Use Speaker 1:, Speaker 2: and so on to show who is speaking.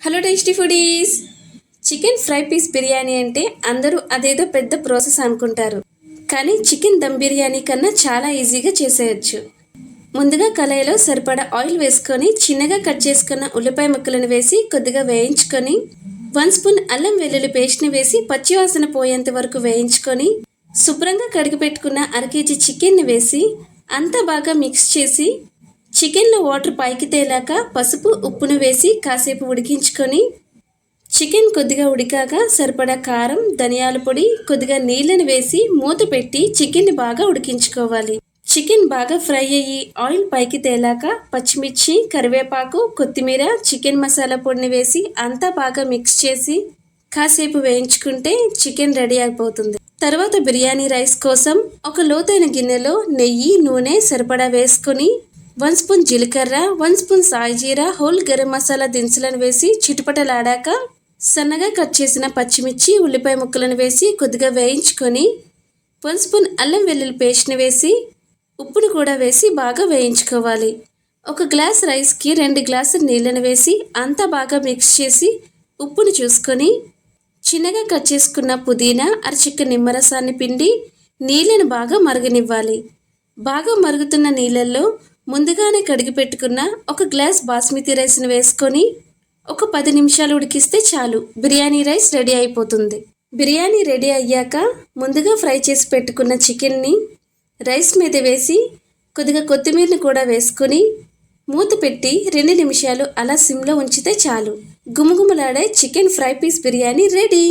Speaker 1: Hello tasty foodies. Chicken fry piece biryani అంటే అందరూ అదేదో పెద్ద ప్రాసెస్ అనుకుంటారు. కానీ చికెన్ దమ్ బిర్యానీ కన్నా చాలా ఈజీగా చేసేయచ్చు. ముందుగా కళాయిలో సరిపడా ఆయిల్ వేసుకొని చిన్నగా కట్ చేసుకున్న ఉల్లిపాయ ముక్కలను వేసి కొద్దిగా వేయించుకొని వన్ స్పూన్ అల్లం వెల్లుల్లి పేస్ట్ని వేసి పచ్చివాసన పోయేంత వరకు వేయించుకొని శుభ్రంగా కడిగి పెట్టుకున్న అర కేజీ చికెన్ని వేసి అంతా బాగా మిక్స్ చేసి చికెన్లో వాటర్ పైకి తేలాక పసుపు ఉప్పును వేసి కాసేపు ఉడికించుకొని చికెన్ కొద్దిగా ఉడికాక సరిపడా కారం ధనియాల పొడి కొద్దిగా నీళ్ళని వేసి మూత పెట్టి చికెన్ని బాగా ఉడికించుకోవాలి. చికెన్ బాగా ఫ్రై అయ్యి ఆయిల్ పైకి తేలాక పచ్చిమిర్చి కరివేపాకు కొత్తిమీర చికెన్ మసాలా పొడిని వేసి అంతా బాగా మిక్స్ చేసి కాసేపు వేయించుకుంటే చికెన్ రెడీ అయిపోతుంది. తర్వాత బిర్యానీ రైస్ కోసం ఒక లోతైన గిన్నెలో నెయ్యి నూనె సరిపడా వేసుకొని వన్ స్పూన్ జీలకర్ర వన్ స్పూన్ సాయి జీరా హోల్ గరం మసాలా దినుసులను వేసి చిటుపటలాడాక సన్నగా కట్ చేసిన పచ్చిమిర్చి ఉల్లిపాయ ముక్కలను వేసి కొద్దిగా వేయించుకొని వన్ స్పూన్ అల్లం వెల్లుల్లి పేస్ట్ని వేసి ఉప్పును కూడా వేసి బాగా వేయించుకోవాలి. ఒక గ్లాస్ రైస్కి రెండు గ్లాసులు నీళ్ళను వేసి అంతా బాగా మిక్స్ చేసి ఉప్పును చూసుకొని చిన్నగా కట్ చేసుకున్న పుదీనా అరచిక్క నిమ్మరసాన్ని పిండి నీళ్ళను బాగా మరగనివ్వాలి. బాగా మరుగుతున్న నీళ్ళల్లో ముందుగానే కడిగి పెట్టుకున్న ఒక గ్లాస్ బాస్మతి రైస్ని వేసుకొని ఒక పది నిమిషాలు ఉడికిస్తే చాలు. బిర్యానీ రైస్ రెడీ అయిపోతుంది. బిర్యానీ రెడీ అయ్యాక ముందుగా ఫ్రై చేసి పెట్టుకున్న చికెన్ని రైస్ మీద వేసి కొద్దిగా కొత్తిమీరని కూడా వేసుకొని మూత పెట్టి రెండు నిమిషాలు అలా సిమ్లో ఉంచితే చాలు. గుమగుమలాడే chicken fry piece biryani ready.